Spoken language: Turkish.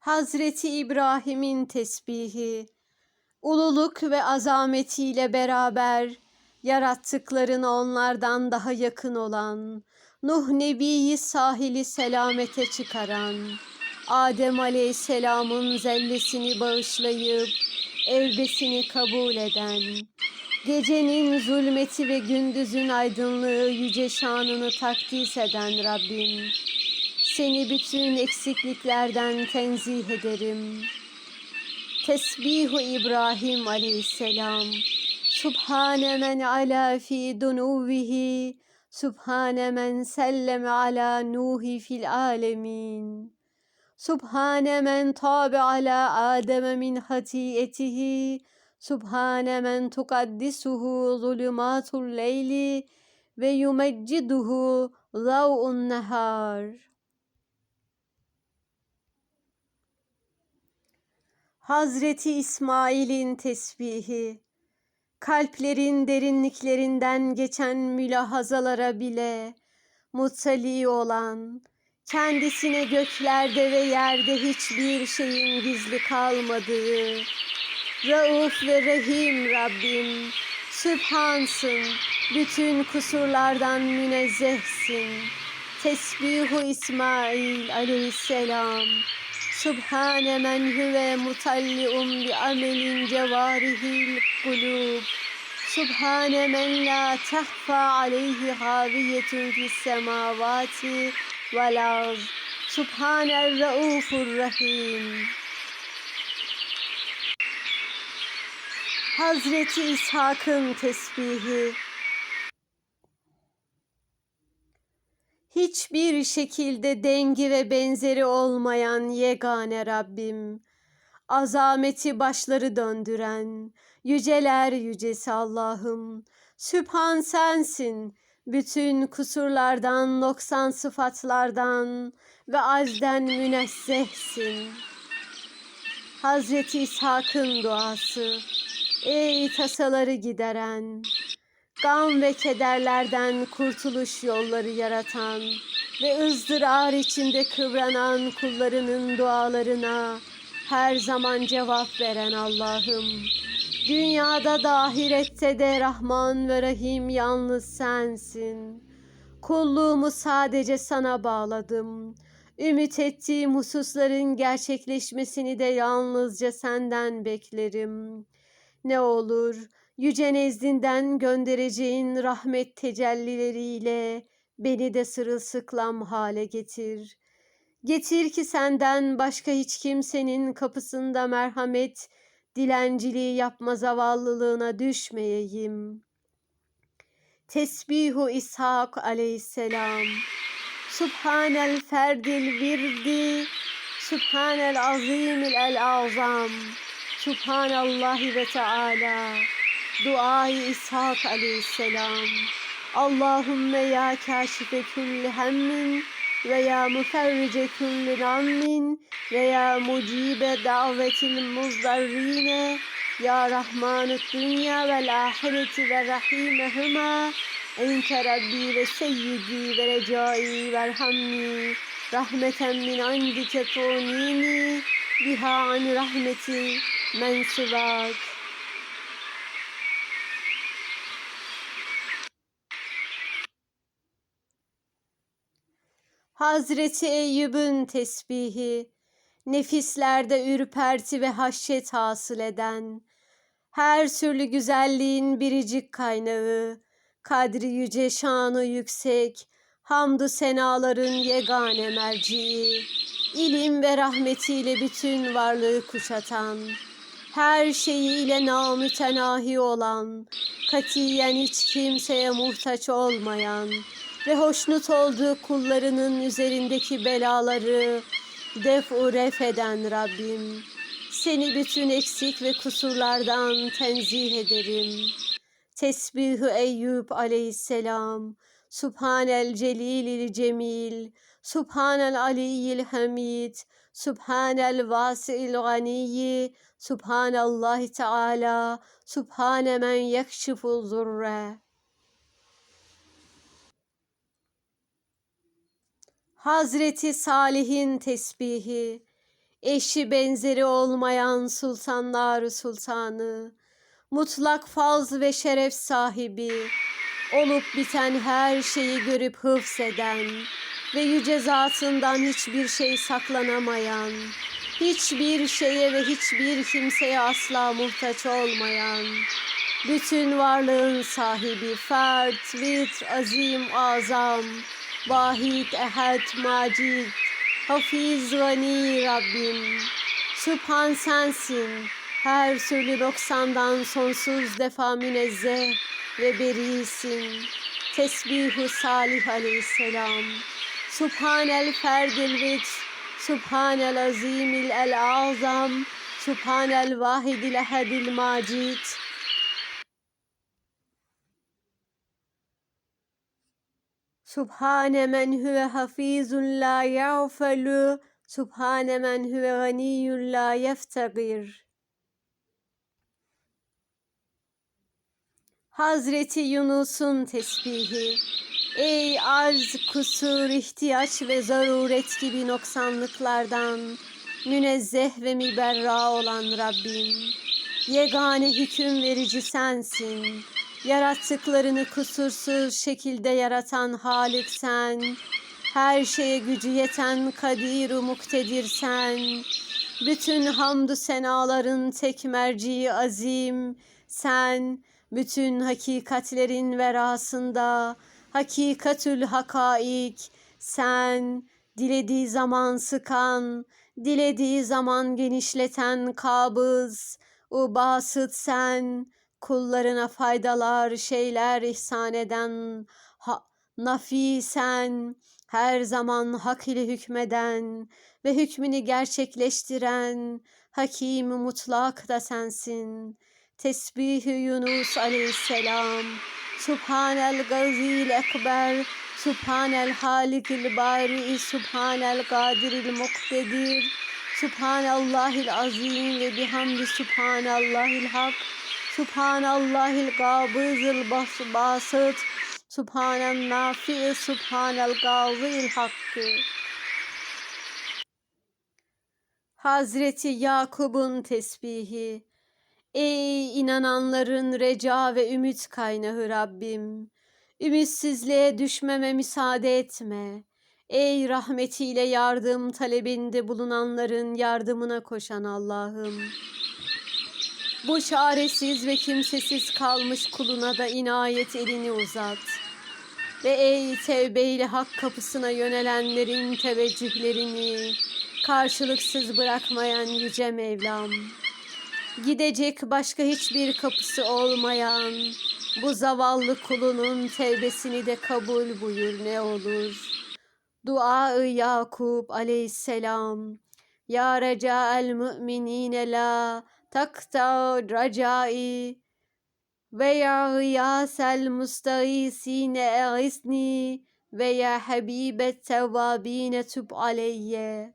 Hazreti İbrahim'in tesbihi, ululuk ve azametiyle beraber yarattıklarına onlardan daha yakın olan, Nuh Nebi'yi sahili selamete çıkaran, Adem Aleyhisselam'ın zellesini bağışlayıp evbesini kabul eden, gecenin zulmeti ve gündüzün aydınlığı yüce şanını takdis eden Rabbim, seni bütün eksikliklerden tenzih ederim. Tesbihu İbrahim aleyhisselam. Subhane men ala fi dunuvihi. Subhane men selleme ala Nuhi fil alemin. Subhane men tabe ala Adem min hatiyetihi. Subhane men tukaddisuhu zulümatul leyli ve yumecciduhu zav'un nehar. Hazreti İsmail'in tesbihi, kalplerin derinliklerinden geçen mülahazalara bile muttali olan, kendisine göklerde ve yerde hiçbir şeyin gizli kalmadığı, Rauf ve Rahim Rabbim, Sübhansın, bütün kusurlardan münezzehsin. Tesbihu İsmail aleyhisselam. Subhane men huve mutalliun bi amelin cevarihil kulub. Subhane men la tehfa aleyhi haviyetun fis semavati vel arz. Subhanel raufur rahim. Hazreti İshak'ın tesbihi. Hiçbir şekilde dengi ve benzeri olmayan yegane Rabbim, azameti başları döndüren, yüceler yücesi Allah'ım, Sübhan sensin, bütün kusurlardan, noksan sıfatlardan ve azden münezzehsin. Hazreti İshak'ın duası, ey tasaları gideren, gam ve kederlerden kurtuluş yolları yaratan ve ızdırar içinde kıvranan kullarının dualarına her zaman cevap veren Allah'ım. Dünyada da ahirette de Rahman ve Rahim yalnız sensin. Kulluğumu sadece sana bağladım. Ümit ettiğim hususların gerçekleşmesini de yalnızca senden beklerim. Ne olur yüce nezdinden göndereceğin rahmet tecellileriyle beni de sırılsıklam hale getir. Getir ki senden başka hiç kimsenin kapısında merhamet, dilenciliği yapma zavallılığına düşmeyeyim. Tesbihu İshak aleyhisselam. Subhanel ferdil virdi, Subhanel azimil el azam, Subhanallahi ve Teala. Duayı İshak aleyhisselam. Allahümme ya kaşife külli hemmin ve ya müferrice külli nammin ve ya mucibe davetil muzdarrine ya Rahmanü dünya vel ahireti ve rahimehuma ente Rabbi ve seyyidi ve recai verhamni rahmeten min indike tunini biha an rahmeti men. Hazreti Eyyub'un tesbihi, nefislerde ürperti ve haşyet hasıl eden, her türlü güzelliğin biricik kaynağı, kadri yüce şanı yüksek, hamdü senaların yegane merciği, ilim ve rahmetiyle bütün varlığı kuşatan, her şeyiyle namütenahi olan, katiyen hiç kimseye muhtaç olmayan, ve hoşnut olduğu kullarının üzerindeki belaları def-u ref eden Rabbim. Seni bütün eksik ve kusurlardan tenzih ederim. Tesbihü Eyyub aleyhisselam. Subhanel celilil cemil. Subhanel aliyyil hamid. Subhanel vasi'il ganiyyi. Subhanallahi Teala. Subhane men yekşiful zurre. Hazreti Salih'in tesbihi, eşi benzeri olmayan sultanlar sultanı, mutlak faz ve şeref sahibi, olup biten her şeyi görüp hıfzeden ve yüce zatından hiçbir şey saklanamayan, hiçbir şeye ve hiçbir kimseye asla muhtaç olmayan, bütün varlığın sahibi, fert, vitr, azim, azam, vahid, ehad, macid, hafiz, gani Rabbim. Sübhan sensin, her türlü noksandan sonsuz defa münezzeh ve berisin. Tesbihu Salih aleyhisselam. Subhanel ferdil vitr, Subhanel azimil el azam, Subhanel vahidil ehadil macid. Subhane men huve hafizun la yağfelu, Subhane men huve ganiyyun la yeftagir. Hazreti Yunus'un tesbihi. Ey arz, kusur, ihtiyaç ve zaruret gibi noksanlıklardan münezzeh ve müberra olan Rabbim. Yegane hüküm verici sensin. Yarattıklarını kusursuz şekilde yaratan Halik sen. Her şeye gücü yeten kadir muktedir sen. Bütün hamdü senaların tek merciği azim sen. Bütün hakikatlerin verasında hakikatül hakaik sen. Dilediği zaman sıkan, dilediği zaman genişleten kabız, o basıt sen kullarına faydalar şeyler ihsan eden ha, nafi sen her zaman hak ile hükmeden ve hükmünü gerçekleştiren hakim mutlak da sensin. Tesbih Yunus aleyhisselam. Subhanel gazil ekber. Subhanel halikil bari. Subhanel kadiril muktedir. Subhanallahil azim ve bihamdi Subhanallahil hak. Subhanallahil kabızıl bas basıt. Subhanen nafi. Subhanel gazil hakkı. Hazreti Yakub'un tesbihi. Ey inananların reca ve ümit kaynağı Rabbim. Ümitsizliğe düşmeme müsaade etme. Ey rahmetiyle yardım talebinde bulunanların yardımına koşan Allah'ım. Bu çaresiz ve kimsesiz kalmış kuluna da inayet elini uzat. Ve ey tevbeyle hak kapısına yönelenlerin teveccühlerini karşılıksız bırakmayan yüce Mevlam. Gidecek başka hiçbir kapısı olmayan bu zavallı kulunun tevbesini de kabul buyur ne olur. Dua-ı Yakup aleyhisselam. Ya reca'el müminine la takta racai ve ya gıyasel mustağisine eğisni ve ya habibet tevvabine tüb aleyye.